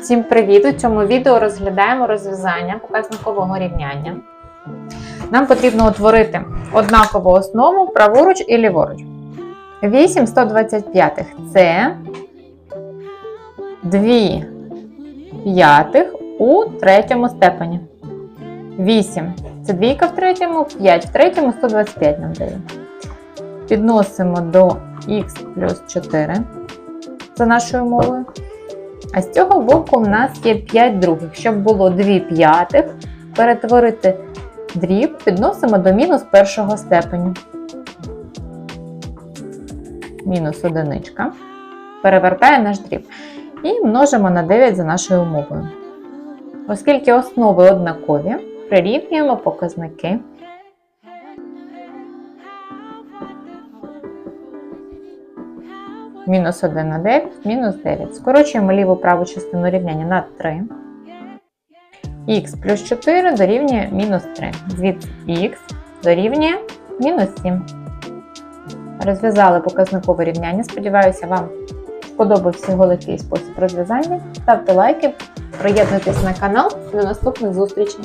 Всім привіт! У цьому відео розглядаємо розв'язання показникового рівняння. Нам потрібно утворити однакову основу праворуч і ліворуч. 8 125 це 2 п'ятих у третьому степені. 8 це двійка в третьому, 5 в третьому, 125 нам дає. Підносимо до х плюс 4 за нашою мовою. А з цього боку в нас є 5 других. Щоб було 2 п'ятих, перетворити дріб, підносимо до мінус першого степеню. Мінус одиничка. Перевертає наш дріб. І множимо на 9 за нашою умовою. Оскільки основи однакові, прирівнюємо показники. Мінус 1 на 9, мінус 9. Скорочуємо ліву праву частину рівняння на 3. Х плюс 4 дорівнює мінус 3. Звідси х дорівнює мінус 7. Розв'язали показникове рівняння. Сподіваюся, вам сподобався його спосіб розв'язання. Ставте лайки, приєднуйтесь на канал. До наступних зустрічей!